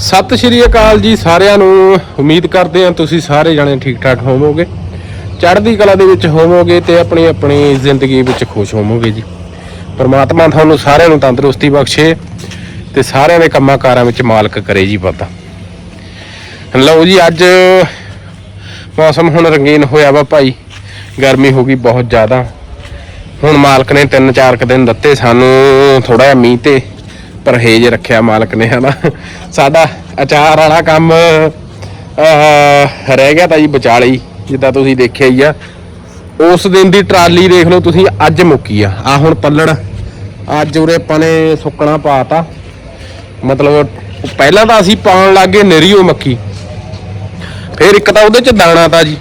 ਸਤਿ ਸ਼੍ਰੀ ਅਕਾਲ ਜੀ ਸਾਰਿਆਂ ਨੂੰ। ਉਮੀਦ ਕਰਦੇ ਹਾਂ ਤੁਸੀਂ ਸਾਰੇ ਜਣੇ ਠੀਕ ਠਾਕ ਹੋਵੋਗੇ। ਚੜ੍ਹਦੀ ਕਲਾ ਦੇ ਵਿੱਚ ਹੋਵੋਗੇ ਤੇ ਆਪਣੀ ਆਪਣੀ ਜ਼ਿੰਦਗੀ ਵਿੱਚ ਖੁਸ਼ ਹੋਵੋਗੇ ਜੀ। ਪਰਮਾਤਮਾ ਤੁਹਾਨੂੰ ਸਾਰਿਆਂ ਨੂੰ ਤੰਦਰੁਸਤੀ ਬਖਸ਼ੇ ਤੇ ਸਾਰਿਆਂ ਦੇ ਕੰਮਾਂ ਕਾਰਾਂ ਵਿੱਚ ਮਾਲਕ ਕਰੇ ਜੀ ਪਤਾ ਲਓ ਜੀ, ਅੱਜ ਮੌਸਮ ਹੁਣ ਰੰਗੀਨ ਹੋਇਆ ਵਾ ਭਾਈ। ਗਰਮੀ ਹੋ ਗਈ ਬਹੁਤ ਜ਼ਿਆਦਾ। ਹੁਣ ਮਾਲਕ ਨੇ ਤਿੰਨ ਚਾਰ ਕੁ ਦਿਨ ਦਿੱਤੇ ਸਾਨੂੰ ਥੋੜਾ ਜਿਹਾ ਮੀਂਹ ਤੇ। ਪਰਹੇਜ ਰੱਖਿਆ ਮਾਲਕ ਨੇ, ਹਨਾ। ਸਾਡਾ ਅਚਾਰ ਵਾਲਾ ਕੰਮ ਰਹਿ ਗਿਆ ਤਾਂ ਜੀ ਵਿਚਾਲੇ ਹੀ ਜਿੱਦਾਂ ਤੁਸੀਂ ਦੇਖਿਆ ਹੀ ਆ। ਉਸ ਦਿਨ ਦੀ ਟਰਾਲੀ ਦੇਖ ਲਓ, ਤੁਸੀਂ ਅੱਜ ਮੁੱਕੀ ਆ। ਆ ਹੁਣ ਪੱਲੜ, ਅੱਜ ਉਰੇ ਆਪਾਂ ਨੇ ਸੁੱਕਣਾ ਪਾਤਾ। ਮਤਲਬ ਪਹਿਲਾਂ ਤਾਂ ਅਸੀਂ ਪਾਉਣ ਲੱਗੇ ਨਰੀਓ ਮੱਕੀ। ਫਿਰ ਇੱਕ ਤਾਂ ਉਹਦੇ ਚ ਦਾਣਾ ਤਾਂ ਜੀ।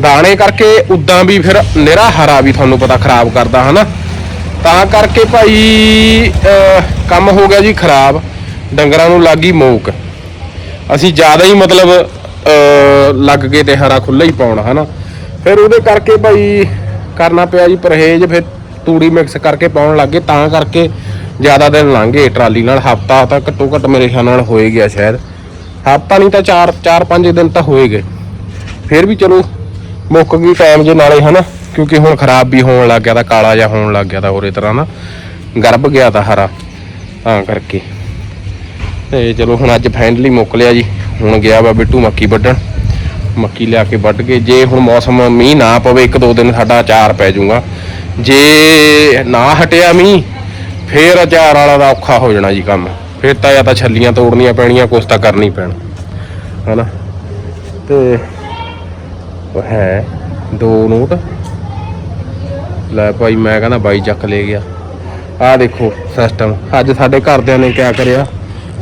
ਦਾਣੇ ਕਰਕੇ ਉਦਾਂ ਵੀ ਫਿਰ ਨਿਹਰਾ ਹਰਾ ਵੀ ਤੁਹਾਨੂੰ ਪਤਾ ਖਰਾਬ ਕਰਦਾ, ਹਨਾ। ਤਾਂ ਕਰਕੇ ਭਾਈ ਕੰਮ ਹੋ ਗਿਆ ਜੀ ਖਰਾਬ, ਡੰਗਰਾਂ ਨੂੰ ਲੱਗੀ ਮੋਕ। ਅਸੀਂ ਜ਼ਿਆਦਾ ਹੀ ਮਤਲਬ ਲੱਗ ਗਏ ਤੇ ਹਰਾ ਖੁੱਲਾ ਹੀ ਪਾਉਣਾ, ਹਨਾ? ਫਿਰ ਉਹਦੇ ਕਰਕੇ ਭਾਈ, ਕਰਨਾ ਪਿਆ ਜੀ ਪਰਹੇਜ, ਫਿਰ ਤੂੜੀ ਮਿਕਸ ਕਰਕੇ ਪਾਉਣ ਲੱਗੇ ਤਾਂ ਕਰਕੇ ਜ਼ਿਆਦਾ ਦਿਨ ਲੰਘ ਗਏ ਟਰਾਲੀ ਨਾਲ। ਹਫਤਾ ਤਾਂ ਘੱਟੋ ਘੱਟ ਮੇਰੇ ਖਿਆਲ ਨਾਲ ਹੋਏ ਗਿਆ ਸ਼ਾਇਦ। ਹਫਤਾ ਨਹੀਂ ਤਾਂ 4 4 5 ਦਿਨ ਤਾਂ ਹੋਏ ਗਏ। ਫਿਰ ਵੀ ਚਲੋ, ਮੁੱਕ ਗਈ ਟਾਈਮ ਜੇ ਨਾਲੇ, ਹਨਾ? ਕਿਉਂਕਿ ਹੁਣ ਖਰਾਬ ਵੀ ਹੋਣ ਲੱਗ ਗਿਆ ਤਾਂ ਕਾਲਾ ਜਿਹਾ ਹੋਣ ਲੱਗ ਗਿਆ ਤਾਂ ਹੋਰੇ ਤਰ੍ਹਾਂ ਨਾ ਗਰਭ ਗਿਆ ਤਾਂ ਹਰਾ, ਤਾਂ ਕਰਕੇ। ਤੇ ਚਲੋ ਹੁਣ ਅੱਜ ਫਾਈਨਲੀ ਮੁੱਕ ਲਿਆ ਜੀ। ਹੁਣ ਗਿਆ ਵਾ ਬਿੱਟੂ ਮੱਕੀ ਵੱਢਣ। ਮੱਕੀ ਲਿਆ ਕੇ ਵੱਢ ਕੇ, ਜੇ ਹੁਣ ਮੌਸਮ ਮੀਂਹ ਨਾ ਪਵੇ, ਇੱਕ ਦੋ ਦਿਨ ਸਾਡਾ ਅਚਾਰ ਪੈ ਜਾਊਗਾ। ਜੇ ਨਾ ਹਟਿਆ ਮੀਂਹ, ਫੇਰ ਅਚਾਰ ਵਾਲਾ ਦਾ ਔਖਾ ਹੋ ਜਾਣਾ ਜੀ ਕੰਮ। ਫੇਰ ਤਾਂ ਜਾਂ ਤਾਂ ਛੱਲੀਆਂ ਤੋੜਨੀਆਂ ਪੈਣੀਆਂ, ਕੁਛ ਤਾਂ ਕਰਨੀ ਪੈਣਾ। ਹਨਾ? ਤੇ ਉਹ ਹੈ ਦੋ ਨੋਟ। ਲੈ ਭਾਈ ਮੈਂ ਕਹਿੰਦਾ ਬਾਈ ਚੱਕ ਲੈ ਗਿਆ। ਆਹ ਦੇਖੋ ਸਿਸਟਮ ਅੱਜ ਸਾਡੇ ਘਰਦਿਆਂ ਨੇ ਕਿਆ ਕਰਿਆ?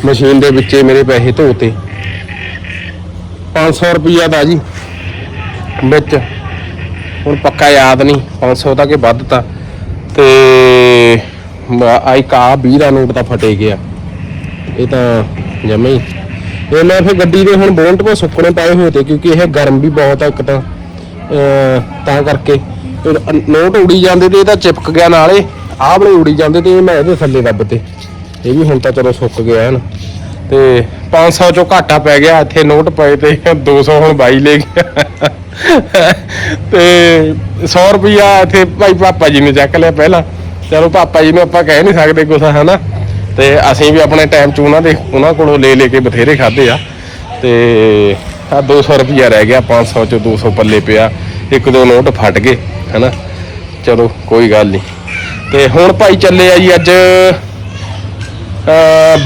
ਮਸ਼ੀਨ ਦੇ ਵਿੱਚੇ ਮੇਰੇ ਪੈਸੇ ਧੋਤੇ। 500 ਰੁਪਈਆ ਦਾ ਜੀ। ਵਿੱਚ। ਹੁਣ ਪੱਕਾ ਯਾਦ ਨਹੀਂ। 500 ਦਾ ਕਿ ਵੱਧ ਤਾਂ। ਤੇ ਆਈ ਕਾ 20 ਦਾ ਨੋਟ ਤਾਂ ਫਟੇ ਗਿਆ। ਇਹ ਤਾਂ ਜਮੇ ਹੀ। ਇਹ ਮੈਂ ਫਿਰ ਗੱਡੀ ਦੇ ਹੁਣ ਬੋਲਟ ਕੋ ਸੁੱਕਣੇ ਪਏ ਹੋਏ ਤੇ ਕਿਉਂਕਿ ਇਹ ਗਰਮ ਵੀ ਬਹੁਤ ਆ ਇੱਕ ਤਾਂ। ਅਹ ਤਾਂ ਕਰਕੇ। ਨੋਟ ਉੜੀ ਜਾਂਦੇ ਤੇ ਇਹ ਤਾਂ ਚਿਪਕ ਗਿਆ ਨਾਲੇ। ਆਹ ਵਾਲੇ ਉੜੀ ਜਾਂਦੇ ਤੇ ਇਹ ਮੈਂ ਇਹਦੇ ਥੱਲੇ ਦੱਬ ਤੇ। ਇਹ ਵੀ ਹੁਣ ਤਾਂ ਚਲੋ ਸੁੱਕ ਗਿਆ ਹਨ ਤੇ 500 ਚੋਂ ਘਾਟਾ ਪੈ ਗਿਆ, ਇੱਥੇ ਨੋਟ ਪਏ ਤੇ 200 ਹੁਣ ਬਾਈ ਲੈ ਗਿਆ। ਤੇ 100 ਰੁਪਿਆ ਇੱਥੇ ਭਾਈ ਪਾਪਾ ਜੀ ਨੇ ਚੱਕ ਲਿਆ ਪਹਿਲਾਂ। ਚਲੋ ਪਾਪਾ ਜੀ ਨੂੰ ਆਪਾਂ ਕਹਿ ਨਹੀਂ ਸਕਦੇ ਕੁਛ, ਹਨਾ। ਤੇ ਅਸੀਂ ਵੀ ਆਪਣੇ ਟਾਈਮ 'ਚ ਉਹਨਾਂ ਦੇ, ਉਹਨਾਂ ਕੋਲੋਂ ਲੈ ਲੈ ਕੇ ਬਥੇਰੇ ਖਾਦੇ ਆ। ਤੇ ਆ 200 ਰੁਪਿਆ ਰਹਿ ਗਿਆ 500 ਚੋਂ 200 ਪੱਲੇ ਪਿਆ। ਇੱਕ ਦੋ ਨੋਟ ਫਟ ਗਏ। ਹਨਾ? ਚਲੋ, ਕੋਈ ਗੱਲ ਨਹੀਂ ਤੇ ਹੁਣ ਭਾਈ ਚੱਲੇ ਆ ਜੀ ਅੱਜ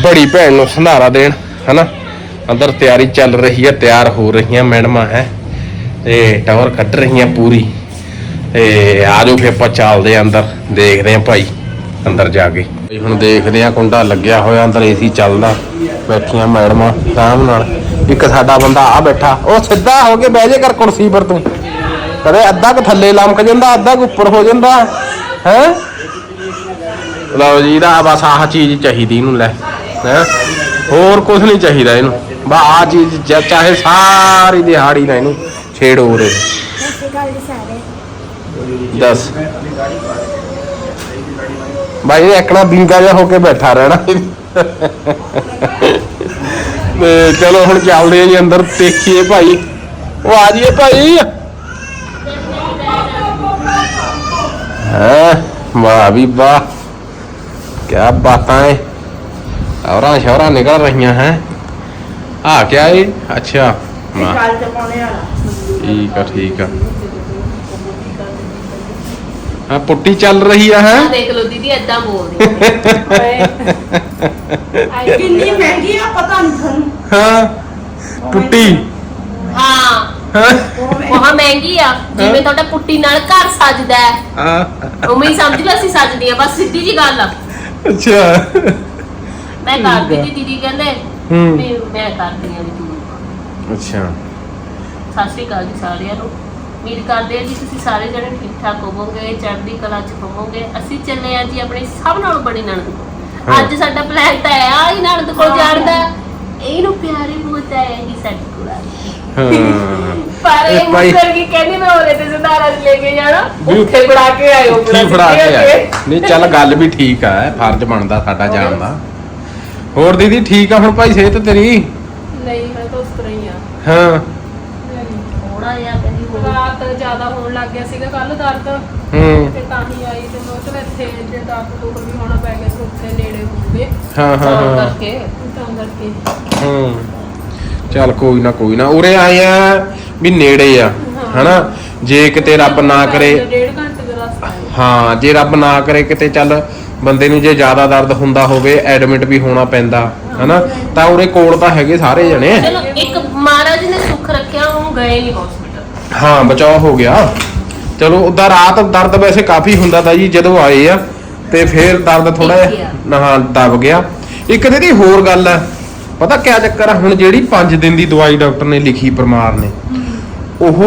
ਬੜੀ ਭੈਣ ਨੂੰ ਸੰਧਾਰਾ ਦੇਣ, ਹੈਨਾ? ਅੰਦਰ ਤਿਆਰੀ ਚੱਲ ਰਹੀ ਹੈ ਤਿਆਰ ਹੋ ਰਹੀਆਂ ਮੈਡਮਾਂ, ਹੈ? ਤੇ ਟਾਵਰ ਕੱਢ ਰਹੀਆਂ ਪੂਰੀ। ਤੇ ਆਜੋ ਫਿਰ ਆਪਾਂ ਚੱਲਦੇ ਆਂ ਅੰਦਰ, ਦੇਖਦੇ ਆਂ ਭਾਈ ਅੰਦਰ ਜਾ ਕੇ। ਹੁਣ ਦੇਖਦੇ ਆਂ ਕੁੰਡਾ ਲੱਗਿਆ ਹੋਇਆ, ਅੰਦਰ ਏਸੀ ਚੱਲਦਾ, ਬੈਠੀਆਂ ਮੈਡਮਾਂ, ਆਰਾਮ ਨਾਲ। ਇੱਕ ਸਾਡਾ ਬੰਦਾ ਆ ਬੈਠਾ, ਉਹ ਸਿੱਧਾ ਹੋ ਕੇ ਬਹਿ ਜੇ ਕਰ ਕੁਰਸੀ ਪਰ ਤੂੰ। ਕਦੇ ਅੱਧਾ ਕੁ ਥੱਲੇ ਲਮਕ ਜਾਂਦਾ, ਅੱਧਾ ਕੁ ਉੱਪਰ ਹੋ ਜਾਂਦਾ, ਹੈ? ਲਓ ਜੀ ਦਾ ਬਸ ਆਹ ਚੀਜ਼ ਚਾਹੀਦੀ ਇਹਨੂੰ ਲੈ, ਹੈ? ਹੋਰ ਕੁਝ ਨਹੀਂ ਚਾਹੀਦਾ ਇਹਨੂੰ। ਬਾ ਆ ਚੀਜ਼ ਚਾਹੇ ਸਾਰੀ ਦਿਹਾੜੀ ਨਾ ਇਹਨੂੰ ਛੇੜ ਹੋ ਰੇ ਦੱਸ। ਬਾਈ, ਇਹ ਇਕਣਾ ਬਿੰਗਾ ਜਿਹਾ ਹੋ ਕੇ ਬੈਠਾ ਰਹਿਣਾ ਤੇ ਚਲੋ ਹੁਣ ਚੱਲਦੇ ਆ ਜੀ ਅੰਦਰ, ਦੇਖੀਏ ਭਾਈ। ਉਹ ਆ ਜੀਏ ਭਾਈ। ਹਾਂ? ਵਾਹ ਵੀ ਵਾਹ। ਕੀ ਬਾਤਾਂ ਹੈ ਔਰਾਂ ਸ਼ੌਰਾਂ ਨਿਕਲ ਰਹੀਆਂ ਹੈ। ਆ ਕਿਆ ਹੈ ਅੱਛਾ। ਵਾਹ। ਕਾਲ ਤੇ ਪਾਉਣੇ ਵਾਲਾ। ਠੀਕ ਆ ਠੀਕ ਆ। ਹਾਂ ਪੁੱਟੀ ਚੱਲ ਰਹੀ ਆ ਹੈ। ਆ ਦੇਖ ਲਓ ਦੀਦੀ ਏਦਾਂ ਬੋਲਦੀ ਕਿੰਨੀ ਮਹਿੰਗੀ ਆ ਪਤਾ ਨਹੀਂ ਤੁਹਾਨੂੰ ਹਾਂ। ਪੁੱਟੀ ਹਾਂ ਹਾਂ। ਬਹੁਤ ਮਹਿੰਗੀ ਆ। ਜਿਵੇਂ ਤੁਹਾਡਾ ਪੁੱਟੀ ਨਾਲ ਘਰ ਸਜਦਾ ਹੈ। ਉਵੇਂ ਹੀ ਸਮਝ ਲਓ ਅਸੀਂ ਸਜਦੀ ਆ ਬਸ ਸਿੱਧੀ ਜੀ ਗੱਲ ਆ। ਅੱਛਾ। ਮੈਂ ਕਰਦੀ ਸੀ ਦੀਦੀ ਕਹਿੰਦੇ ਹੂੰ। ਵੀ ਮੈਂ ਕਰਦੀ ਆ ਵੀ ਤੂੰ। ਅੱਛਾ। ਸਤਿ ਸ਼੍ਰੀ ਅਕਾਲ ਜੀ ਸਾਰਿਆਂ ਨੂੰ। ਉਮੀਦ ਕਰਦੇ ਆ ਜੀ ਤੁਸੀਂ ਸਾਰੇ ਜਣੇ ਠੀਕ ਠਾਕ ਹੋਵੋਗੇ ਚੜ੍ਹਦੀ ਕਲਾ ਚ ਹੋਵੋਗੇ। ਅਸੀਂ ਚੱਲੇ ਆ ਜੀ ਆਪਣੀ ਸਭ ਨਾਲੋਂ ਬੜੀ ਨਣਦ ਕੋਲ। ਹਾਂ। ਅੱਜ ਸਾਡਾ ਪਲਾਨ ਤਾਂ ਹੈ ਆ ਹੀ ਨਣਦ ਕੋਲ ਜਾਣ ਦਾ। ਇਹਨੂੰ ਪਿਆਰੇ ਬਹੁਤ ਹੈ ਹੀ ਸਾਡੇ ਆ। ਹਾਂ। ਪਰ ਇਹ ਭਾਈ- ਮੁੱਕਰ ਕੀ ਕਹਿੰਦੀ ਮੈਂ ਉਹਦੇ ਤੇ ਸੰਧਾਰਾ ਚ ਲੈ ਕੇ ਜਾਣਾ। ਵੀ ਉੱਥੇ ਬਣਾ ਕੇ ਆਇਓ ਕੀ ਫੜਾ ਕੇ ਆਏ ਨਹੀਂ ਚੱਲ ਗੱਲ ਵੀ ਠੀਕ ਆ ਫਰਜ਼ ਬਣਦਾ ਸਾਡਾ ਜਾਣ ਦਾ। ਹੋਰ ਦੀਦੀ ਠੀਕ ਆ ਹੁਣ ਭਾਈ ਸਿਹਤ ਤੇਰੀ? ਨਹੀਂ ਮੈਂ ਤਾਂ ਉਸ ਤਰ੍ਹਾਂ ਹੀ ਆ। ਹਾਂ। ਥੋੜਾ ਜਿਹਾ ਕਹਿੰਦੀ ਹੋਰ। ਰਾਤ ਜ਼ਿਆਦਾ ਹੋਣ ਲੱਗ ਗਿਆ ਸੀਗਾ ਕੱਲ ਦਰਦ। ਹੂੰ। ਤੇ ਤਾਂ ਹੀ ਆਈ ਤੇ ਮੈਂ ਚਲ ਇੱਥੇ ਜੇ ਦਰਦ ਦੂਰ ਵੀ ਹੋਣਾ ਪੈ ਗਿਆ ਤੇ ਉੱਥੇ ਨੇੜੇ ਹੋਊਗੇ। ਹਾਂ ਹਾਂ ਹਾਂ। ਕਰਕੇ ਤਾਂ ਕਰਕੇ। ਹੂੰ। ਚੱਲ ਕੋਈ ਨਾ ਕੋਈ ਨਾ। ਉਰੇ ਆਏ ਆ ਵੀ ਨੇੜੇ ਆ ਹਨਾ? ਜੇ ਕਿਤੇ ਰੱਬ ਨਾ ਕਰੇ ਡੇਢ ਘੰਟੇ ਦਾ ਰਸਤਾ ਹੈ ਹਾਂ ਜੇ ਰੱਬ ਨਾ ਕਰੇ ਕਿਤੇ ਚੱਲ ਬੰਦੇ ਨੂੰ ਜੇ ਜ਼ਿਆਦਾ ਦਰਦ ਹੁੰਦਾ ਹੋਵੇ ਐਡਮਿਟ ਵੀ ਹੋਣਾ ਪੈਂਦਾ ਹਨਾ? ਤਾਂ ਉਰੇ ਕੋਲ ਤਾਂ ਹੈਗੇ ਸਾਰੇ ਜਣੇ। ਚਲੋ ਇੱਕ ਮਹਾਰਾਜ ਨੇ ਸੁੱਖ ਰੱਖਿਆ ਉਹ ਗਏ ਨਹੀਂ ਹਸਪੀਟਲ ਹਾਂ ਬਚਾਅ ਹੋ ਗਿਆ। ਚਲੋ ਉਦਾਂ ਰਾਤ ਦਰਦ ਵੈਸੇ ਕਾਫੀ ਹੁੰਦਾ ਤਾਂ ਜੀ ਜਦੋਂ ਆਏ ਆ ਤੇ ਫਿਰ ਦਰਦ ਥੋੜਾ ਜਿਹਾ। ਨਾ ਦਬ ਗਿਆ। ਇੱਕ ਦੀਦੀ ਹੋਰ ਗੱਲ ਹੈ ਪਤਾ ਕਿਆ ਚੱਕਰ ਆ? ਹੁਣ ਜਿਹੜੀ 5 ਦਿਨ ਦੀ ਦਵਾਈ ਡਾਕਟਰ ਨੇ ਲਿਖੀ ਪਰਮਾਰ ਨੇ ਉਹ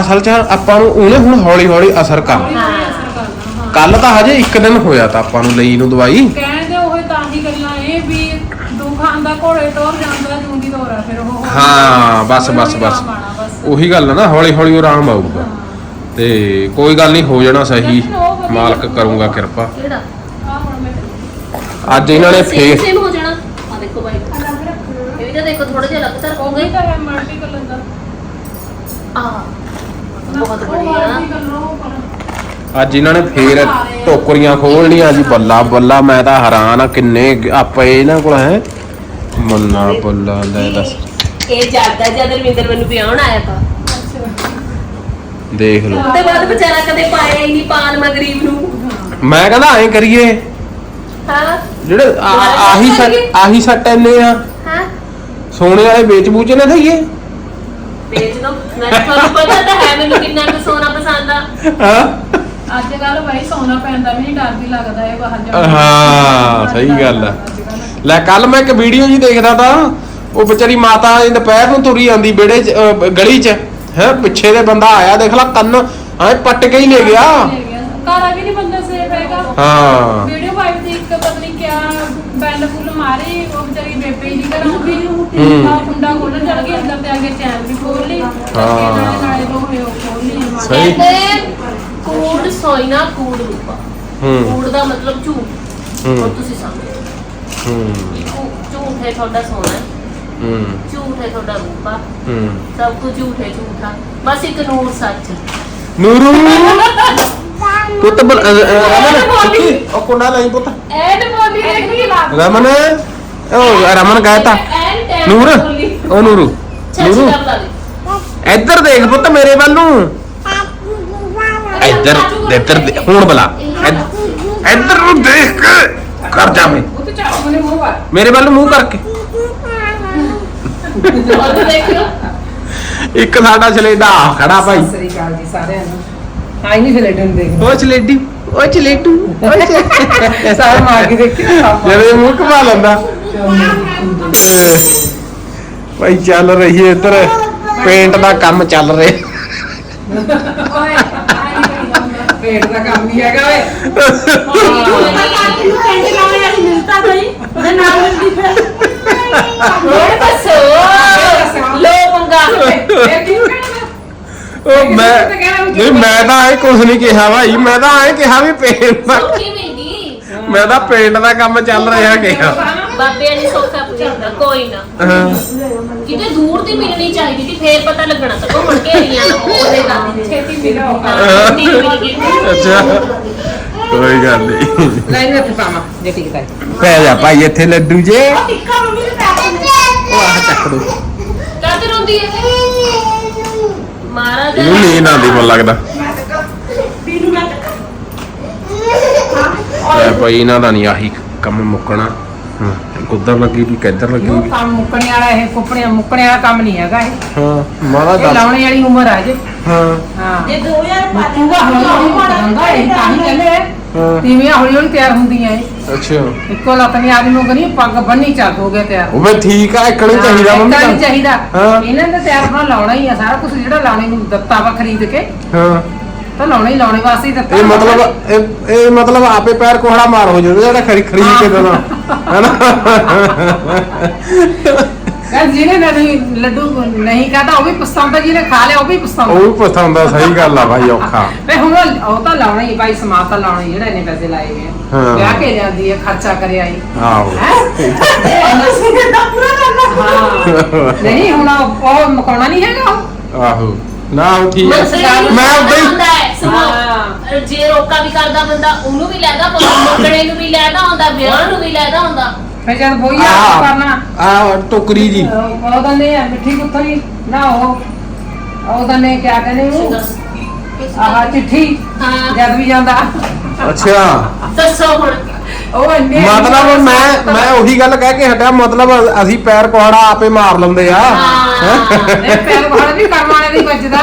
ਅਸਲ 'ਚ ਆਪਾਂ ਨੂੰ ਉਹਨੇ ਹੁਣ ਹੌਲੀ ਹੌਲੀ ਅਸਰ ਕਰਨਾ ਹਾਂ। ਕੱਲ ਤਾਂ ਹਜੇ ਇੱਕ ਦਿਨ ਹੋਇਆ ਤਾਂ ਆਪਾਂ ਨੂੰ ਲਈ ਨੂੰ ਦਵਾਈ। ਕਹਿੰਦੇ ਉਹ ਤਾਂ ਹੀ ਗੱਲਾਂ ਇਹ ਵੀ ਦੁੱਖ ਆਂਦਾ ਘੋੜੇ ਟੋਰ ਜਾਂਦਾ ਜੂੰਦੀ ਤੋਰਾ ਫਿਰ ਉਹ ਹਾਂ, ਬਸ, ਬਸ, ਬਸ। ਉਹੀ ਗੱਲ ਆ ਨਾ ਹੌਲੀ ਹੌਲੀ ਆਰਾਮ ਆਊਗਾ। ਤੇ ਕੋਈ ਗੱਲ ਨਹੀਂ ਹੋ ਜਾਣਾ ਸਹੀ। ਮਾਲਕ ਕਰੂੰਗਾ ਕਿਰਪਾ। ਕਿਹੜਾ? ਆਹ ਹੁਣ ਮੈਂ ਅੱਜ ਇਹਨਾਂ ਨੇ ਫੇਰ ਸੇਮ ਹੋ ਜਾਣਾ। ਆ ਦੇਖੋ ਬਾਈ। ਇਹ ਵੀ ਤਾਂ ਦੇਖੋ ਥੋੜਾ ਜਿਹਾ ਲੱਗਦਾ ਉਹ ਹੋਊਗਾ। ਵੀ ਤਾਂ ਹੈ ਮਲਟੀ ਕਲਰ ਦਾ ਆ ਬਹੁਤ ਬੜੀਆ। ਅੱਜ ਇਹਨਾਂ ਨੇ ਫੇਰ ਟੋਕਰੀਆਂ ਖੋਲਣੀਆਂ ਜੀ ਬੱਲਾ ਬੱਲਾ ਮੈਂ ਤਾਂ ਹੈਰਾਨ ਆ ਕਿੰਨੇ ਆਪਾਂ ਇਹਨਾਂ ਕੋਲ ਹੈ। ਮੰਨਾ ਬੱਲਾ ਲੈ ਦੱਸ। ਇਹ ਜਾਂਦਾ ਜਦ ਰਵਿੰਦਰ ਮੈਨੂੰ ਵਿਆਹਣ ਆਇਆ ਤਾਂ। ਦੇਖ ਲਓ। ਉਹਦੇ ਬਾਅਦ ਵਿਚਾਰਾ ਕਦੇ ਪਾਇਆ ਹੀ ਨਹੀਂ ਪਾਲਮਾ ਗਰੀਬ ਨੂੰ। ਮੈਂ ਕਹਿੰਦਾ ਐਂ ਕਰੀਏ। ਹਾਂ। ਜਿਹੜੇ ਆਹੀ ਸੱਟ ਆਹੀ ਸੱਟ ਐਨੇ ਆ। ਸੋਨੇ ਵਾਲੇ ਵੇਚ ਬੂਚ ਨਾ ਦਈਏ। ਵੇਚ ਦੋ। ਮੈਂ ਤੁਹਾਨੂੰ ਪਤਾ ਤਾਂ ਹੈ ਮੈਨੂੰ ਕਿੰਨਾ ਕੁ ਸੋਨਾ ਪਸੰਦ ਆ। ਹਾਂ। ਅੱਜ ਕੱਲ ਬਾਈ ਸੌਣਾ ਪੈਂਦਾ ਵੀ ਨਹੀਂ ਡਰ ਵੀ ਲੱਗਦਾ ਇਹ ਬਾਹਰ ਜਾਣ ਹਾਂ ਸਹੀ ਗੱਲ ਆ। ਲੈ ਕੱਲ ਮੈਂ ਇੱਕ ਵੀਡੀਓ ਜੀ ਦੇਖਦਾ ਤਾਂ ਉਹ ਵਿਚਾਰੀ ਮਾਤਾ ਇਹ ਦੁਪਹਿਰ ਨੂੰ ਤੁਰੀ ਆਂਦੀ ਵਿਹੜੇ ਚ ਅਹ, ਗਲੀ ਚ। ਹੈ ਪਿੱਛੇ ਦੇ ਬੰਦਾ ਆਇਆ ਦੇਖ ਲਾ ਕੰਨ ਐ ਪੱਟ ਕੇ ਹੀ ਲੈ ਗਿਆ। ਕਾਰਾ ਵੀ ਨਹੀਂ ਬੰਦਾ ਸੇਫ ਹੈਗਾ ਹਾਂ। ਵੀਡੀਓ ਵਾਈਫ ਦੀ ਇੱਕ ਪਤਾ ਨਹੀਂ ਕਿਆ ਬੈਲ ਫੁੱਲ ਮਾਰੀ ਉਹ ਵਿਚਾਰੀ ਬੇਬੇ ਜੀ ਘਰੋਂ ਵੀ ਹੂੰ। ਆ ਕੁੰਡਾ ਖੋਲਣ ਚੜ ਗਈ ਅੰਦਰ ਤੇ ਆ ਕੇ ਚੈਨ ਵੀ ਖੋਲ ਲਈ ਹਾਂ। ਨਾਲੇ ਨਾਲੇ ਦੋ ਹੋਏ ਉਹ ਖੋਲ ਲਈ ਸਹੀ। ਕਹਿੰਦੇ ਕੂੜ ਸੋਇਨਾ ਕੂੜ ਰੂਪਾ। ਹੂੰ। ਕੂੜ ਦਾ ਮਤਲਬ ਝੂਠ। ਹੂੰ। ਹੁਣ ਤੁਸੀਂ ਸਮਝੋ। ਹੂੰ। ਝੂ- ਝੂਠ ਹੈ ਤੁਹਾਡਾ ਸੋਨਾ। ਹੂੰ। ਝੂਠ ਹੈ ਤੁਹਾਡਾ ਰੂਪਾ। ਹੂੰ। ਸਭ ਕੁਝ ਝੂਠ ਹੈ ਝੂਠਾ। ਬਸ ਇੱਕ ਨੂਰ ਸੱਚ। ਨੂਰੂ! ਪੁੱਤ ਬਲ- ਅ- ਅ- ਰਮਨ। ਕੀ ਉਹ ਕੁੰਡਾ ਲਈ ਪੁੱਤ। ਐਨ ਬੋਲੀ ਦੇਖੀ ਲੱਗ ਰਮਨ ਉਹ ਰਮਨ ਗਾਇਤਾ ਐਨ ਨੂਰ ਬੋਲੀ। ਉਹ ਨੂਰੂ। ਨੂਰੂ। ਦੇ। ਇੱਧਰ ਦੇਖ ਪੁੱਤ ਮੇਰੇ ਵੱਲ। ਨੂੰ ਇੱਧਰ ਇੱਧਰ ਦੇ- ਹੁਣ ਬਲਾ। ਇੱਧ- ਇੱਧਰ ਨੂੰ ਦੇਖ ਕੇ ਕਰ ਜਾਵੇਂ ਉਹ ਤੇ ਚਾਹ ਮਨੇ ਮੂੰਹ ਵਾ ਮੇਰੇ ਵੱਲ ਨੂੰ ਮੂੰਹ ਕਰਕੇ। ਉਹ ਦੇਖ ਲਓ। ਇੱਕ ਸਾਡਾ ਛਲੇਡਾ ਆ ਖੜਾ ਭਾਈ। ਸਤਿ ਸ੍ਰੀ ਅਕਾਲ ਜੀ ਸਾਰਿਆਂ ਨੂੰ। ਆਈ ਨਹੀਂ ਫਿਰ ਲੈਟਨ ਦੇਖ ਉਹ ਛਲੇਡੀ ਉਹ ਛਲੇਟੂ ਉਹ ਛ- ਸਾਰੇ ਮਾਰ ਕੇ ਦੇਖੀ ਜਿਹੜੇ ਮੂੰਹ ਘੁਮਾ ਲੈਂਦਾ। ਭਾਈ ਚੱਲ ਰਹੀ ਹੈ ਇੱਧਰ ਪੇਂਟ ਦਾ ਕੰਮ ਚੱਲ ਰਿਹਾ। ਜਾਂਦਾ ਪੇਟ ਦਾ ਕੰਮ ਹੀ ਹੈਗਾ ਓਏ। ਹੋਰ ਦੱਸੋ ਲੋ ਪੰਗਾ ਇਹ ਕਿਉਂ ਕਹਿਣਾ ਉਹ ਮੈਂ ਨਹੀਂ ਮੈਂ ਤਾਂ ਇਹ ਕੁਝ ਨਹੀਂ ਕਿਹਾ ਭਾਈ ਮੈਂ ਤਾਂ ਐ ਕਿਹਾ ਵੀ ਪੇਂਟ ਦਾ ਸੌਖੀ ਮਿਲ ਗਈ ਮੈਂ ਤਾਂ ਪੇਂਟ ਦਾ ਕੰਮ ਚੱਲ ਰਿਹਾ ਕਿਹਾ ਬਾਬੇ ਨੇ ਸੌਖਾ ਪੁੱਛਦਾ ਕੋਈ ਨਾ। ਹਾਂ। ਕਿਤੇ ਦੂਰ ਦੀ ਮਿਲਣੀ ਚਾਹੀਦੀ ਸੀ ਫੇਰ ਪਤਾ ਲੱਗਣਾ ਤਾਂ ਘੁੰਮਣ ਘੇਰੀਆਂ ਨਾ ਉਹਦੇ ਗੱਲ ਛੇਤੀ ਮਿਲੋ। ਹਾਂ ਨਹੀਂ ਮਿਲ ਗਈ। ਅੱਛਾ। ਕੋਈ ਗੱਲ ਨਹੀਂ ਲੈ ਇਹਨੂੰ ਇੱਥੇ ਪਾਵਾਂ ਜੇ ਠੀਕ ਹੈ ਪੈ ਜਾ ਭਾਈ ਇੱਥੇ ਲੱਡੂ ਜੇ। ਟਿੱਕਾ ਮੰਮੀ ਦੇ ਪੈਰ ਉਹ ਆਹ ਚੱਕ ਦੋ। ਕਾਹਤੇ ਰੋਂਦੀ ਹੈ ਮਹਾਰਾਜ। ਇਹਨੂੰ ਨੀਂਦ ਆਉਂਦੀ ਮੈਨੂੰ ਲੱਗਦਾ। ਬੀਨੂ ਮੈਂ ਲੈ ਭਾਈ ਇਹਨਾਂ ਦਾ ਨਹੀਂ ਆਹੀ ਕੰਮ ਮੁੱਕਣਾ। ਹਾਂ ਕੁੱਧਰ ਲੱਗੀ ਵੀ ਕਿੱਧਰ ਲੱਗੀ ਵੀ। ਕੰਮ ਮੁੱਕਣੇ ਵਾਲਾ ਇਹ ਕੁੱਪਣੇ ਮੁੱਕਣੇ ਵਾਲਾ ਕੰਮ ਨਹੀਂ ਹੈਗਾ ਇਹ। ਹਾਂ ਮਾਰਾ ਇਹ ਦੱਸ। ਲਾਉਣੇ ਵਾਲੀ ਉਮਰ ਆ ਜੇ। ਹਾਂ। ਹਾਂ। ਜੇ 2000 ਪਾ ਤੂੰ ਹੌਲੀ ਹੌਲੀ ਮੁੱਕਦਾ ਇਹ ਤਾਂ ਹੀ ਕਹਿੰਦੇ ਹਾਂ। ਤੀਵੀਆਂ ਹੌਲੀ ਹੌਲੀ ਤਿਆਰ ਹੁੰਦੀਆਂ ਇਹ। ਅੱਛਾ। ਇੱਕੋ ਲੱਤ ਨਹੀਂ ਆਦਮੀ ਨੂੰ ਕਰੀ ਪੱਗ ਬੰਨੀ ਚੱਕ ਹੋ ਗਿਆ ਤਿਆਰ। ਉਹ ਠੀਕ ਆ ਇੱਕਣੀ ਚਾਹੀਦਾ ਮੰਮੀ ਤਾਂ। ਚਾਹੀਦਾ। ਹਾਂ। ਇਹਨਾਂ ਦਾ ਤਿਆਰ ਆਪਣਾ ਲਾਉਣਾ ਹੀ ਆ ਸਾਰਾ ਕੁਝ ਜਿਹੜਾ ਲਾਉਣੇ ਨੂੰ ਦਿੱਤਾ ਵਾ ਖਰੀਦ ਕੇ ਹਾਂ। ਤਾਂ ਲਾਉਣਾ ਹੀ ਲਾਉਣੇ ਵਾਸਤੇ ਹੀ ਦਿੱਤਾ। ਇਹ ਮਤਲਬ ਇਹ ਇਹ ਮਤਲਬ ਆਪੇ ਪੈਰ ਕੋਹੜਾ ਮਾਰ ਹੋ ਜਾਂਦਾ ਜਿਹੜਾ ਖਰੀ ਖਰੀਦ ਕੇ ਦੇਣਾ। ਹੈਨਾ ਯਾਰ ਜਿਹਨੇ ਨਹੀਂ ਲੱਡੂ ਨਹੀਂ ਖਾਦਾ ਉਹ ਵੀ ਪਛਤਾਉਂਦਾ ਜਿਹਨੇ ਖਾ ਲਿਆ ਉਹ ਵੀ ਉਹ ਪਛਤਾਉਂਦਾ ਵੀ ਪਛਤਾਉਂਦਾ ਸਹੀ ਗੱਲ ਆ ਭਾਈ ਔਖਾ। ਵੇ ਹੁਣ ਉਹ ਉਹ ਤਾਂ ਲਾਉਣਾ ਹੀ ਭਾਈ ਸਮਾਨ ਤਾਂ ਲਾਉਣਾ ਹੀ ਜਿਹੜਾ ਇੰਨੇ ਪੈਸੇ ਲਾਏ ਹੋਏ ਆ। ਹਾਂ। ਵਿਆਹ ਕੇ ਜਾਂਦੀ ਹੈ ਖਰਚਾ ਕਰੇ ਆਈ ਆਹੋ। ਹਾਂ? ਨਹੀਂ ਹੁਣ ਉਹ ਉਹ ਮਕਾਉਣਾ ਨਹੀਂ ਹੈਗਾ ਉਹ। ਆਹੋ। ਨਾ ਉਹ ਠੀਕ ਹੈ ਮੈਂ ਉਦਾਂ ਹੀ ਹੁੰਦਾ ਹੈ ਹਾਂ। ਜੇ ਰੋਕਾ ਵੀ ਕਰਦਾ ਬੰਦਾ ਉਹਨੂੰ ਵੀ ਲੈਦਾ ਮੁੰਡਣੇ ਨੂੰ ਵੀ ਲੈਦਾ ਹੁੰਦਾ ਵਿਆਹ ਨੂੰ ਵੀ ਲੈਦਾ ਹੁੰਦਾ ਫਿਰ ਜਦ ਬੋਈਆ ਆ ਕਰਨਾ। ਆ ਟੋਕਰੀ ਜੀ। ਉਹਦਾ ਨੇ ਮਿੱਠੀ ਪੁੱਤਰੀ ਨਾ ਉਹ ਉਹਦਾ ਨੇ ਕਿਆ ਕਹਿੰਦੇ ਉਹ ਆਹ ਚਿੱਠੀ ਹਾਂ। ਜਦ ਵੀ ਜਾਂਦਾ। ਅੱਛਾ। ਦੱਸੋ ਹੁਣ। ਉਹ ਇੰਨੇ ਮਤਲਬ ਮੈਂ ਮੈਂ ਉਹੀ ਗੱਲ ਕਹਿ ਕੇ ਹਟਿਆ ਮਤਲਬ ਅਸੀਂ ਪੈਰ ਕੁਹਾੜਾ ਆਪੇ ਮਾਰ ਲੈਂਦੇ ਆ। ਹਾਂ। ਇਹ ਪੈਰ ਵਾਲੇ ਵੀ ਕਰਮ ਵਾਲੇ ਦੀ ਵੱਜਦਾ।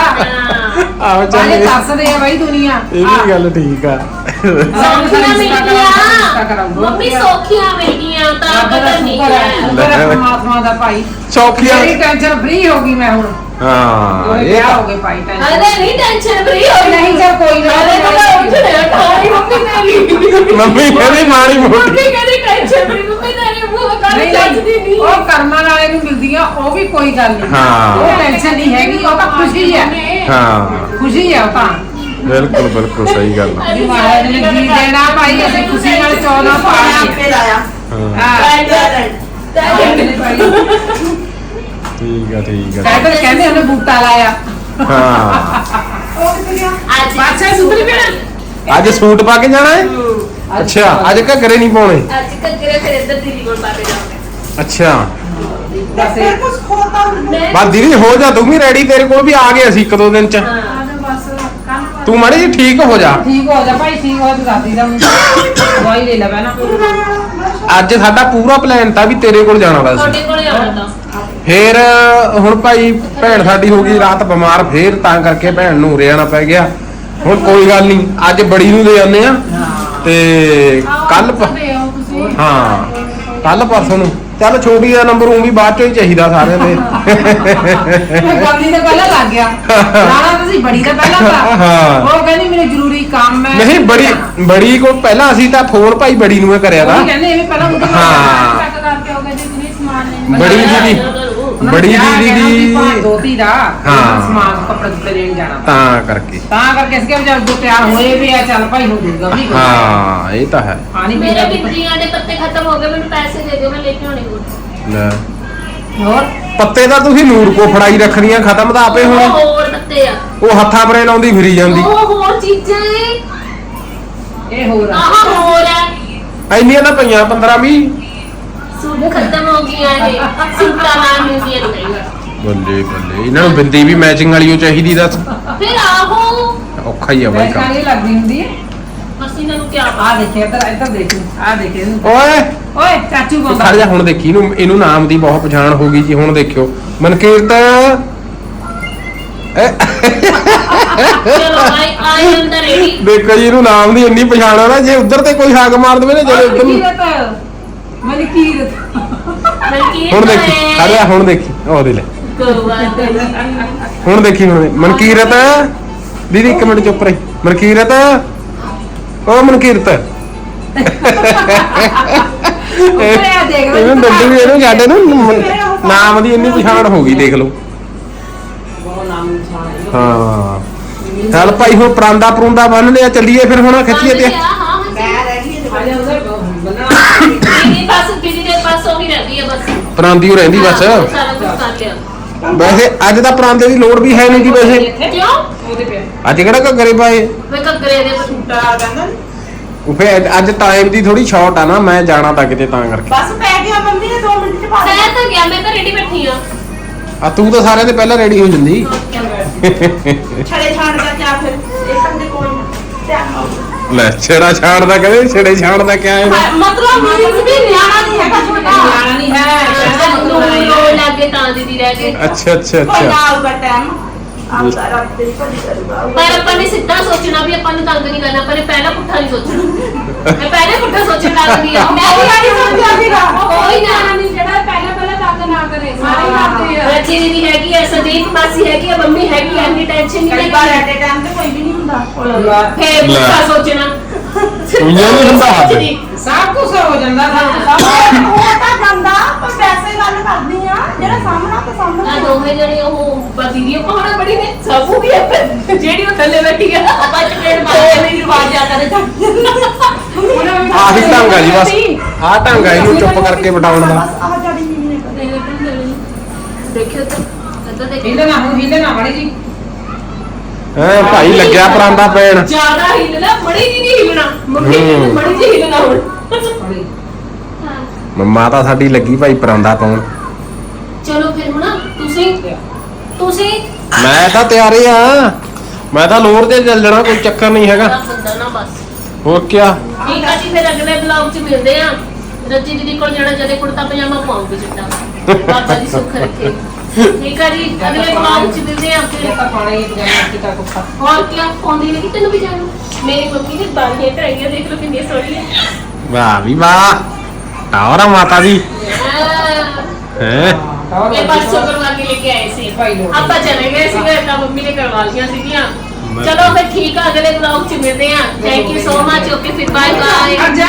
ਆਹੋ ਚੱਲ। ਦੱਸਦੇ ਆ ਬਈ ਦੁਨੀਆ। ਇਹ ਵੀ ਗੱਲ ਠੀਕ ਆ। ਸੌਖੀਆਂ ਮਿਲ ਗਈਆਂ ਮੰਮੀ ਸੌਖੀਆਂ ਮਿਲ ਗਈਆਂ ਤਾਂ ਪਤਾ ਨਹੀਂ ਹੈ ਪਰਮਾਤਮਾ ਦਾ ਭਾਈ ਸੌਖੀਆਂ ਮੇਰੀ ਟੈਨਸ਼ਨ ਫ੍ਰੀ ਹੋ ਗਈ ਮੈਂ ਹੁਣ। ਹਾਂ ਉਹ ਇਹ ਹੋ ਗਏ ਭਾਈ ਟੈਨਸ਼ਨ ਅਰੇ ਨਹੀਂ ਟੈਨਸ਼ਨ ਫਰੀ ਹੋ ਨਹੀਂ ਜਦ ਕੋਈ ਨਾ ਅਰੇ ਤਾਂ ਮੈਂ ਉੱਠਣੇ ਠਾਈ ਮੰਮੀ ਮੇਰੀ ਮੰਮੀ ਕਹਿੰਦੀ ਮਾੜੀ ਮੋਟੀ। ਮੰਮੀ ਕਹਿੰਦੀ ਟੈਨਸ਼ਨ ਫਰੀ ਮੰਮੀ ਤੇਰੀ ਮੂੰਹ ਕਰ ਨਹੀਂ ਚੱਜਦੀ ਨਹੀਂ। ਨਹੀਂ ਉਹ ਕਰਮਾਂ ਵਾਲੇ ਨੂੰ ਮਿਲਦੀਆਂ ਉਹ ਵੀ ਕੋਈ ਗੱਲ ਨਹੀਂ। ਹਾਂ। ਉਹ ਟੈਨਸ਼ਨ ਨਹੀਂ ਹੈਗੀ ਉਹ ਤਾਂ ਖੁਸ਼ੀ ਹੈ। ਹਾਂ। ਖੁਸ਼ੀ ਹੈ ਉਹ ਤਾਂ। ਬਿਲਕੁਲ ਬਿਲਕੁਲ ਸਹੀ ਗੱਲ ਆ। ਵੀ ਮਹਾਰਾਜ ਨੇ ਜੀ ਦੇਣਾ ਭਾਈ ਅਸੀਂ ਖੁਸ਼ੀ ਨਾਲ 14 ਪਾ ਆਪੇ ਲਾਇਆ ਹਾਂ। ਹਾਂ। ਠੀਕ ਆ ਠੀਕ ਆ। ਕਹਿੰਦੇ ਕਹਿੰਦੇ ਉਹਨੇ ਬੂਟਾ ਲਾਇਆ। ਹਾਂ। ਅੱਜ। ਬਾਦਸ਼ਾਹ ਸੂਟ ਪਾ ਕੇ ਜਾਣਾ ਹੈ? ਅੱਛਾ ਅੱਜ ਘੱਗਰੇ ਨਹੀਂ ਪਾਉਣੇ? ਅੱਜ ਕੱਗਰੇ ਫਿਰ ਇੱਧਰ ਦੀਦੀ ਕੋਲ ਪਾ ਕੇ ਜਾਵਾਂਗੇ। ਅੱਛਾ। ਬਸ ਫਿਰ ਕੁਝ ਖੋਤਾ ਮੈਂ ਬਸ ਦੀਦੀ ਹੋ ਜਾ ਤੂੰ ਵੀ ਰੈਡੀ ਤੇਰੇ ਕੋਲ ਵੀ ਆ ਗਏ ਅਸੀਂ ਇੱਕ ਦੋ ਦਿਨ ਚ। ਹਾਂ। ਤੂੰ ਮਾੜੀ ਜੀ ਠੀਕ ਹੋ ਜਾ। ਠੀਕ ਹੋ ਜਾ ਭਾਈ ਠੀਕ ਹੋ ਜਾ ਦਾਦੀ ਦਾ ਦਵਾਈ ਲੈ ਲੈ ਪਹਿਲਾਂ। ਅੱਜ ਸਾਡਾ ਪੂਰਾ ਪਲਾਨ ਤਾਂ ਵੀ ਤੇਰੇ ਕੋਲ ਜਾਣਾ ਦਾ ਸੀ ਤੁਹਾਡੇ ਕੋਲੇ ਆਉਣਾ ਤਾਂ। ਫੇਰ ਹੁਣ ਭਾਈ ਭੈਣ ਸਾਡੀ ਹੋ ਗਈ ਰਾਤ ਬਿਮਾਰ ਫੇਰ ਤਾਂ ਕਰਕੇ ਭੈਣ ਨੂੰ ਉਰੇ ਆਣਾ ਪੈ ਗਿਆ। ਹੁਣ ਕੋਈ ਗੱਲ ਨਹੀਂ ਅੱਜ ਬੜੀ ਨੂੰ ਲੈ ਆਉਂਦੇ ਆ। ਤੇ ਕੱਲ ਹਾਂ। ਕੱਲ ਪਰਸੋਂ ਨੂੰ। ਚੱਲ ਛੋਟੀ ਦਾ ਨੰਬਰ ਉਹ ਵੀ ਬਾਅਦ ਚੋਂ ਹੀ ਚਾਹੀਦਾ ਸਾਰਿਆਂ ਦੇ। ਗਾਂਧੀ ਦਾ ਪਹਿਲਾਂ ਲੱਗ ਗਿਆ। ਰਾਣਾ ਤੁਸੀਂ ਬੜੀ ਦਾ ਪਹਿਲਾਂ ਤਾਂ। ਹਾਂ। ਉਹ ਕਹਿੰਦੀ ਮੈਨੂੰ ਜ਼ਰੂਰੀ ਕੰਮ ਹੈ। ਨਹੀਂ ਬੜੀ ਬੜੀ ਕੋ ਪਹਿਲਾਂ ਅਸੀਂ ਤਾਂ ਫੋਨ ਭਾਈ ਬੜੀ ਨੂੰ ਹੀ ਕਰਿਆ ਦਾ ਉਹ ਕਹਿੰਦੇ ਇਹ ਪਹਿਲਾਂ ਮੁੰਡਾ ਹਾਂ। ਚੈੱਕ ਕਰਕੇ ਹੋ ਗਏ ਜਿੰਨੇ ਸਮਾਨ ਲੈਣੇ ਬੜੀ ਦੀਦੀ ਬੜੀ ਦੀਦੀ ਗਿਆ ਉਹਦੀ ਦੀ ਦੋਤੀ ਦਾ ਹਾਂ। ਸਮਾਨ ਕੱਪੜੇ ਕੁੱਪੜੇ ਲੈਣ ਜਾਣਾ ਤਾਂ। ਕਰਕੇ। ਤਾਂ ਕਰਕੇ ਅਸੀਂ ਕਿਹਾ ਜਦ ਦੋ ਤਿਆਰ ਹੋਏ ਵੀ ਆ ਚੱਲ ਭਾਈ ਹੋ ਜਾਊਗਾ ਵੀ ਹਾਂ ਇਹ ਤਾਂ ਹੈ। ਪਾਣੀ ਮੇਰੇ ਬਿਜਲੀਆਂ ਦੇ ਖਤਮ ਹੋ ਗਏ ਮੈਨੂੰ ਪੈਸੇ ਦੇ ਦਿਓ ਮੈਂ ਲੈ ਕੇ ਆਉਣੇ ਹੋਰ। ਲੈ। ਹੋਰ? ਪੱਤੇ ਤਾਂ ਤੁਸੀਂ ਨੂਰ ਕੋ ਫੜਾਈ ਰੱਖਣੀਆਂ ਖਤਮ ਤਾਂ ਆਪੇ ਉਹ ਹੋਣ ਹੋਰ ਪੱਤੇ ਆ। ਉਹ ਹੱਥਾਂ ਪਰੇ ਲਾਉਂਦੀ ਫਿਰੀ ਜਾਂਦੀ। ਉਹ ਹੋਰ ਚੀਜ਼ਾਂ ਏ। ਇਹ ਹੋਰ ਆ। ਆਹ ਹੋਰ ਹੈ ਇੰਨੀਆਂ ਤਾਂ ਪਈਆਂ 15 20 ਸੂਟ ਖਤਮ ਹੋ ਗਈਆਂ ਨੇ ਸੂਟਾਂ ਨਾਲ ਮਿਲਦੀਆਂ ਨਹੀਂ ਬੱਲੇ ਬੱਲੇ। ਇਹਨਾਂ ਨੂੰ ਬਿੰਦੀ ਵੀ ਮੈਚਿੰਗ ਵਾਲੀ ਉਹ ਚਾਹੀਦੀ ਦੱਸ। ਫਿਰ ਆਹੋ। ਔਖਾ ਹੀ ਆ ਬਾਈ ਕੰਮ। ਨਹੀਂ ਲੱਗਦੀ ਹੁੰਦੀ ਹੈ ਇਹਨਾਂ ਨੂੰ ਕੀ ਆ ਦੇਖੇ ਇੱਧਰ ਇੱਧਰ ਦੇਖ ਆ ਦੇਖੇ ਇਹਨੂੰ। ਓਏ! ਓਏ ਚਾਚੂ ਤੂੰ ਬੰਦਾ ਖੜ ਜਾ ਹੁਣ ਦੇਖੀ ਇਹਨੂੰ ਇਹਨੂੰ ਨਾਮ ਦੀ ਬਹੁਤ ਪਛਾਣ ਹੋ ਗਈ ਜੀ ਹੁਣ ਦੇਖਿਓ। ਮਨਕੀਰਤ! ਇਹ ਚਲੋ ਆਈ ਆਈ ਐਮ ਦਾ ਰੈਡੀ ਦੇਖੋ ਜੀ ਇਹਨੂੰ ਨਾਮ ਦੀ ਇੰਨੀ ਪਛਾਣ ਆ ਨਾ ਜੇ ਉੱਧਰ ਤੇ ਕੋਈ ਹਾਕ ਮਾਰ ਦੇਵੇ ਨਾ ਕੀ ਹੁਣ ਦੇਖੀ ਖੜ ਜਾ ਹੁਣ ਦੇਖੀ। ਉਹ ਦੇ ਲੈ। ਗੋਵਾ ਹੁਣ ਦੇਖੀ ਹੁਣ। ਮਨਕੀਰਤ! ਦੀਦੀ ਇੱਕ ਮਿੰਟ ਚੁੱਪ ਰਹੀ। ਮਨਕੀਰਤ! ਉਹ ਮਨਕੀਰਤ ਉੱਪਰ ਆ ਦੇਖ ਲੈ ਇਹਨੂੰ ਡੱਡੂ ਇਹਨੂੰ ਸਾਡੇ ਨੂੰ ਨਾਮ ਦੀ ਇੰਨੀ ਪਛਾਣ ਹੋ ਗਈ ਦੇਖ ਲਓ। ਬਹੁਤ ਨਾਮ ਨਿਸ਼ਾਨ ਹਾਂ ਚੱਲ ਭਾਈ ਹੁਣ ਪਰਾਂਦਾ ਪਰੂੰਦਾ ਬੰਨ ਲਿਆ ਚੱਲੀਏ ਫਿਰ ਹੁਣ ਖਿੱਚੀਏ ਤੇ। ਹਾਂ ਹਾਂ ਮੈਂ ਰਹਿ ਗਈ ਆ ਜਾ ਉਧਰ ਬੰਨਾ ਦੀਦੀ ਬਸ ਦੀਦੀ ਦੇ ਪਾਸ ਉਹ ਹੀ ਰਹਿੰਦੀ ਹੈ ਬਸ। ਪਰਾਂਦੀ ਹੋ ਰਹਿੰਦੀ ਬਸ। ਹਾਂ, ਸਾਰਾ ਕੁਝ ਕਰ ਲਿਆ। ਵੈਸੇ ਅੱਜ ਤਾਂ ਪਰਾਂਦੇ ਦੀ ਲੋੜ ਵੀ ਹੈ ਨਹੀਂ ਜੀ ਵੈਸੇ। ਕਿਉਂ? ਉਹਦੇ ਪਿਆ। ਅੱਜ ਕਿਹੜਾ ਘੱਗਰੇ ਪਾਏ? ਮੈਂ ਕੱਗਰੇ ਦੇ ਛੁੱਟਾ ਕਹਿੰਦਾ ਫਿਰ ਅੱਜ ਟਾਈਮ ਦੀ ਥੋੜੀ ਸ਼ਾਰਟ ਆ ਨਾ ਮੈਂ ਜਾਣਾ ਤਾਂ ਕਿਤੇ ਤਾਂ ਕਰਕੇ। ਬਸ ਪੈ ਗਿਆ ਮੰਮੀ ਨੇ 2 ਮਿੰਟ ਚ ਪਾ ਮੈਂ ਲਿਆ ਤਾਂ ਗਿਆ ਮੈਂ ਤਾਂ ਰੈਡੀ ਬੈਠੀ ਆ। ਆ ਤੂੰ ਤਾਂ ਸਾਰਿਆਂ ਦੇ ਪਹਿਲਾਂ ਰੈਡੀ ਹੋ ਜਾਂਦੀ। ਛੜੇ ਛਾੜ ਦਾ ਕਿਆ ਫਿਰ? ਇਹ ਕੰਦੇ ਕੋਈ ਨਾ। ਧਿਆਨ ਲੈ ਛੇੜਾ ਛਾੜ ਦਾ ਕਹਿੰਦੇ ਛੇੜੇ ਛਾੜ ਦਾ ਕਿਆ ਹੈ? ਮਤਲਬ ਮੀਨਸ ਵੀ ਨਿਆਣਾ ਨਹੀਂ ਹੈਗਾ ਛੋਟਾ। ਨਿਆਣਾ ਨਹੀਂ ਹੈ ਲੱਗੇ ਤਾਂ ਦੀਦੀ ਰਹਿ ਗਏ। ਅੱਛਾ ਅੱਛਾ ਕੋਈ ਨਾ ਅੱਛਾ ਆਊਗਾ ਟਾਈਮ ਰੱਬ ਤੇਰੀ ਭਲੀ ਕਰੂਗਾ ਪਰ ਆਪਾਂ ਨੇ ਸਿੱਧਾ ਸੋਚਣਾ ਵੀ ਆਪਾਂ ਨੂੰ ਤੰਗ ਨਹੀਂ ਕਰਨਾ ਪਰ ਇਹ ਪਹਿਲਾਂ ਪੁੱਠਾ ਨਹੀਂ ਸੋਚਣਾ। ਮੈਂ ਪਹਿਲੇ ਪੁੱਠਾ ਸੋਚਣ ਲੱਗਦੀ ਆ। ਮੈਂ ਵੀ ਨਹੀਂ ਸੋਚਿਆ ਸੀਗਾ ਕੋਈ ਨਾ। ਨਹੀਂ ਜਿਹੜਾ ਪਹਿਲਾਂ ਪਹਿਲਾਂ ਤੰਗ ਨਾ ਕਰੇ ਸਾਰੇ ਕਰਦੇ ਆ। ਰੱਜੀ ਦੀਦੀ ਹੈਗੀ ਆ ਸੰਦੀਪ ਮਾਸੀ ਹੈਗੀ ਆ ਮੰਮੀ ਹੈਗੀ ਆ ਇੰਨੀ ਟੈਨਸ਼ਨ ਨਹੀਂ ਕਈ ਵਾਰ ਲੈਣੀ ਐਟ ਟਾਈਮ ਤੇ ਕੋਈ ਵੀ ਨਹੀਂ ਹੁੰਦਾ। ਫੇਰ ਪੁੱਠਾ ਸੋਚਣਾ। ਉਈਆਂ ਨੀ ਹੁੰਦਾ ਹੱਦ। ਸੋਚਦੀ। ਸਭ ਕੁਝ ਹੋ ਜਾਂਦਾ ਸਭ ਤਾਂ ਜਾਂਦਾ ਪਰ ਵੈਸੇ ਗੱਲ ਕਰਦੀ ਆ ਜਿਹੜਾ ਸਾਹਮਣਾ ਤਾਂ ਆ ਸਾਹਮਣਾ ਦੋਵੇਂ ਜਣੇ ਉਹ ਬਦੀਦੀ ਪਹਾੜਾ ਬੜੀ ਨੇ ਸਭ ਹੋ ਗਿਆ ਜਿਹੜੀ ਉਹ ਥੱਲੇ ਬੈਠੀ ਆ। ਆਪਾਂ ਚਪੇੜ ਮਾਰੇ ਮੇਰੀ ਆਵਾਜ਼ ਆ ਕਰੇ ਆਹੀ ਢੰਗ ਆ ਜੀ ਬਸ। ਆਹ ਢੰਗ ਆ ਇਹਨੂੰ ਚੁੱਪ ਕਰਕੇ ਬਿਠਾਉਣ ਦਾ। ਬਸ ਆਹ ਜਾੜੀ ਮੀਮੀ ਨੇ ਕਰੀ ਦੇਖਿਓ ਤੇ ਇੱਧਰ ਦੇਖਿਓ। ਹਿੱਲ ਨਾ ਹੁਣ ਹਿੱਲ ਨਾ ਮੜੀ ਜੀ। ਹੈ ਭਾਈ ਲੱਗਿਆ ਪਰਾਂਦਾ ਪੈਣ। ਜ਼ਿਆਦਾ ਹਿੱਲਣਾ ਮੜੀ ਜੀ ਨਹੀਂ ਹਿੱਲਣਾ। ਮੰਮੀ ਕਹਿੰਦੇ ਹੂੰ। ਮੜੀ ਜੀ ਹਿੱਲਣਾ ਹੁਣ। ਥੋੜੀ ਮੰਮਾ ਤਾਂ ਸਾਡੀ ਲੱਗੀ ਭਾਈ ਪਰਾਂਦਾ ਪਾਉਣ। ਚਲੋ ਫਿਰ ਹੁਣ ਤੁਸੀਂ ਤੁਸੀਂ ਮੈਂ ਤਾਂ ਤਿਆਰ ਹੀ ਆ ਮੈਂ ਤਾਂ ਲੋਰ ਤੇ ਚੱਲ ਜਾਣਾ ਕੋਈ ਚੱਕਰ ਨਹੀਂ ਹੈਗਾ। ਦਾ ਬੰਦਾ ਨਾ ਬਸ। ਹੋਰ ਕਿਆ? ਠੀਕ ਆ ਜੀ ਫਿਰ ਅਗਲੇ ਬਲੌਗ 'ਚ ਮਿਲਦੇ ਆ ਰੱਜੀ ਦੀਦੀ ਕੋਲ ਜਾਣਾ ਜਦੇ ਕੁੜਤਾ ਪਜਾਮਾ ਪਾਉਂਗੇ ਚਿੱਟਾ। ਬਾਬਾ ਜੀ ਸੁੱਖ ਰੱਖੇ। ਠੀਕ ਆ ਜੀ ਅਗਲੇ ਬਲੌਗ 'ਚ ਮਿਲਦੇ ਆ ਫਿਰ। ਤਾਂ ਪਾਣੀ ਹੀ ਪਜਾਮਾ ਕਿਤਾ ਕੋ ਖਾ ਹੋਰ ਕੀ ਪਾਉਂਦੀ ਨਹੀਂ ਤੈਨੂੰ ਵੀ ਜਾਣਾ ਮੇਰੀ ਮੰਮੀ ਨੇ ਬਾਲੀਆਂ ਕਰਾਈਆਂ ਦੇਖ ਲਓ ਕਿੰਨੀਆਂ ਸੋਹਣੀਆਂ। ਵਾਹ ਵੀ ਵਾਹ। ਟਾਵਰਾ ਮਾਤਾ ਦੀ ਆਹ, ਹੈ ਇਹ ਪਰਸੋਂ ਕਰਵਾ ਕੇ ਲੈ ਕੇ ਆਏ ਸੀ। ਭਾਈ ਲੋਕ। ਆਪਾਂ ਚਲੇ ਗਏ ਸੀਗੇ ਤਾਂ ਮੰਮੀ ਨੇ ਕਰਵਾ ਲਈਆਂ ਸੀਗੀਆਂ। ਚਲੋ ਫਿਰ ਠੀਕ ਆ ਅਗਲੇ ਬਲੌਗ 'ਚ ਮਿਲਦੇ ਆ thank you so much okay ਫਿਰ ਬਾਏ ਬਾਏ ਅੱਜਾ